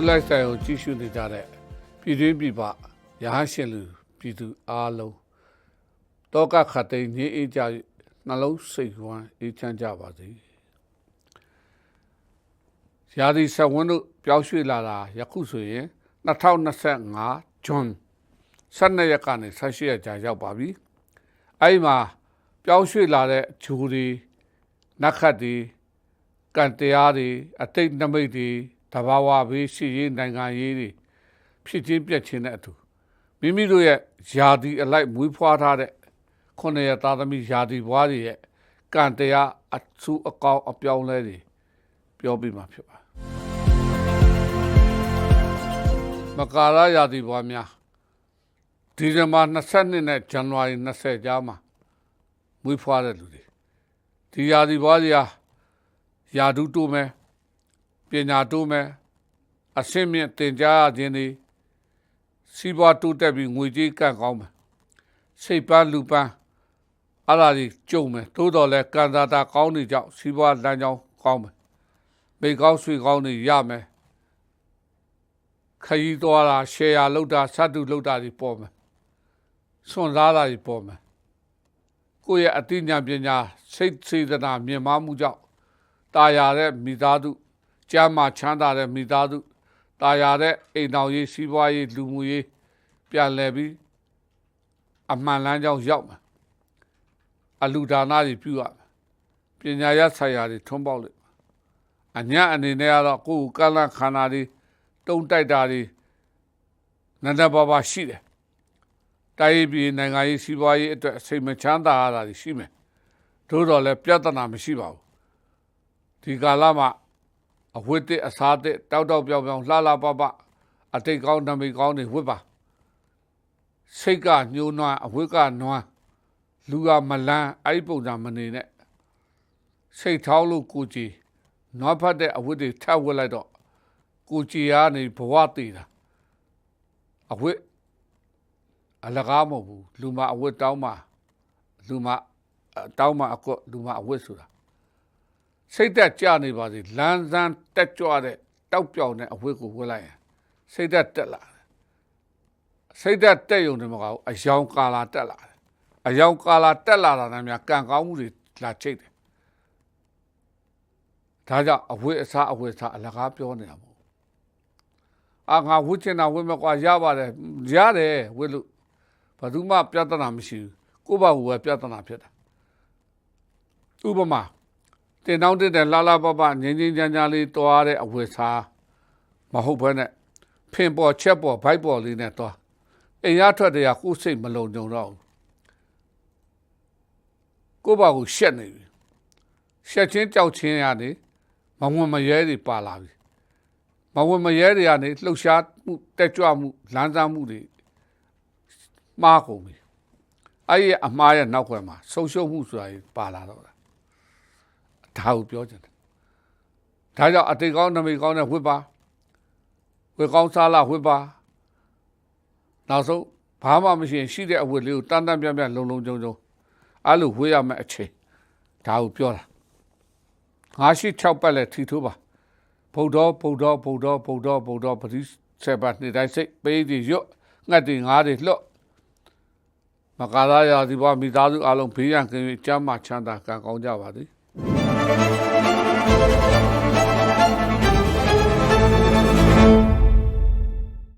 တို့လိုက်ဆိုင်ကိုကြည့်ရှုနေကြတဲ့ပြည်တွင်းပြည်ပရဟန်းရှင်လူပြည်သူအားလုံးတောကခတ်သိမ်းငြိမ်းအေးကြ၍နှလုံးစိတ်ဝမ်းအေးချမ်းကြပါစေရာသီဆက်ဝန်းတို့ပြောင်းရွှေ့လာတာယခုဆိုရင်2025ဇွန်12ရက်ကနေ18ရက်ကြာရောက်ပါပြီအဲ့ဒီမှာပြောင်းရွှေ့လာတဲ့ဂျူတွေနတ်ခတ်တွေကံတရားတွေအတိတ်နမိတ်တွေ တဘာဝဘေးရှိရေးနိုင်ငံရေးတွေဖြစ်ချင်းပြက်ချင်းတဲ့အတူမိမိတို့ရဲ့ယာဒီအလိုက်မွေးဖွားထားတဲ့ခုနှစ်ရသားသမီးယာဒီဘွားတွေရဲ့ကံတရားအဆူအကောင်းအပြောင်းလဲတွေပြောပြမှာဖြစ်ပါမကာရယာဒီဘွားများဒီဇင်ဘာ22နဲ့ဇန်နဝါရီ20ကြားမှာမွေးဖွားတဲ့လူတွေဒီယာဒီဘွားတွေဟာယာဒုတိုးမယ် ပညာတိုးမယ်အဆင့်မြင့်တင်ကြားရခြင်းသည်စီးပွားတိုးတက်ပြီးငွေကြေးကန့်ကောင်းမယ်စိတ်ပန်းလူပန်းအလားဒီကြုံမယ်တိုးတော်လဲကန်တာတာကောင်းနေကြောင်းစီးပွားလမ်းကြောင်းကောင်းမယ်မိကောင်းဆွေကောင်းတွေရမယ်ခရီးသွားတာရှယ်ယာလောက်တာစတုလောက်တာတွေပေါ်မယ်စွန့်စားတာတွေပေါ်မယ်ကိုယ့်ရဲ့အသိဉာဏ်ပညာစိတ်စေတနာမြင်မာမှုကြောင့်တာယာတဲ့မိသားစု ကျမ်းမာချမ်းသာတဲ့မိသားစုတာယာတဲ့အိမ်တော်ရေးစီးပွားရေးလူမှုရေးပြန်လည်ပြီးအမှန်လမ်းကြောင်းရောက်မှာအလူဒါနတွေပြုရမှာပညာရဆိုင်ရာတွေထွန်းပေါက်လိမ့်မှာအညာအနေနဲ့ကတော့ကိုယ်ကလန့်ခန္ဓာတွေတုံတိုက်တာတွေနန္ဒဘာဘာရှိတယ်တိုင်းပြည်နိုင်ငံရေးစီးပွားရေးအတွက်အစိမ်မချမ်းသာရတာတွေရှိမယ်သို့တော်လည်းပြဿနာမရှိပါဘူးဒီကာလမှာ အဝတ်တဲ့အစားတဲ့တောက်တောက်ပြောင်ပြောင်လှလှပပအတိတ်ကောင်းနမိတ်ကောင်းတွေဝတ်ပါစိတ်ကညှိုးနွမ်းအဝတ်ကနွမ်းလူကမလန်းအဲ့ဒီပုံစံမနေနဲ့စိတ်ထောင်းလို့ကိုကြည်နွားဖတ်တဲ့အဝတ်တွေထပ်ဝတ်လိုက်တော့ကိုကြည်ကနေဘဝတည်တာအဝတ်အလကားမဟုတ်ဘူးလူမအဝတ်တောင်းမှလူမတောင်းမှအကွလူမအဝတ်ဆိုတာ စိတ်သက်ကြနေပါစေလန်းဆန်းတက်ကြွတဲ့တောက်ပြောင်တဲ့အဝတ်ကိုဝတ်လိုက်ရင်စိတ်သက်တက်လာတယ်စိတ်သက်တက်ယုံတယ်မဟုတ်ဘူးအယောင်ကာလာတက်လာတယ်အယောင်ကာလာတက်လာတာနဲ့များကံကောင်းမှုတွေလာချိတ်တယ်ဒါကြောင့်အဝတ်အစားအဝတ်အစားအလကားပြောနေတာမဟုတ်ဘူးအာငါဝတ်ချင်တာဝတ်မကွာရပါတယ်ရတယ်ဝတ်လို့ဘာသူမှပြဿနာမရှိဘူးကိုယ့်ဘာကိုယ်ပဲပြဿနာဖြစ်တာဥပမာ တင်တောင်းတဲ့လာလာပပငင်းငင်းချမ်းချမ်းလေးတွားတဲ့အဝတ်စားမဟုတ်ဘဲနဲ့ဖင်ပေါ်ချက်ပေါ်ဘိုက်ပေါ်လေးနဲ့တွားအိမ်ရထွက်တဲ့ကကိုယ်စိတ်မလုံခြုံတော့ဘူးကိုယ့်ဘာကိုရှက်နေပြီရှက်ချင်းကြောက်ချင်းရနေမဝင်မရဲတွေပါလာပြီမဝင်မရဲတွေကနေလှုပ်ရှားမှုတက်ကြွမှုလမ်းစားမှုတွေမှားကုန်ပြီအဲ့ဒီအမှားရဲ့နောက်ွယ်မှာဆုံရှုံမှုဆိုတာပါလာတော့တာ ဒါကိုပြောချင်တယ်ဒါကြောင့်အတိတ်ကောင်းနမိတ်ကောင်းတဲ့ဝစ်ပါဝစ်ကောင်းစားလာဝစ်ပါနောက်ဆုံးဘာမှမရှိရင်ရှိတဲ့အဝတ်လေးကိုတန်တန်ပြန့်ပြန့်လုံလုံကြုံကြုံအဲ့လိုဝေးရမယ့်အချိန်ဒါကိုပြောတာငါရှိ6ပတ်လဲထီထိုးပါဗုဒ္ဓဗုဒ္ဓဗုဒ္ဓဗုဒ္ဓဗုဒ္ဓပတိစေပါနေ့တိုင်းစိတ်ပေးဒီရွတ်ငှက်တွေငါးတွေလှော့မကာရရာဒီဘမိသားစုအလုံးဘေးရန်ကင်းကျမ်းမာချမ်းသာကံကောင်းကြပါသည် Müzik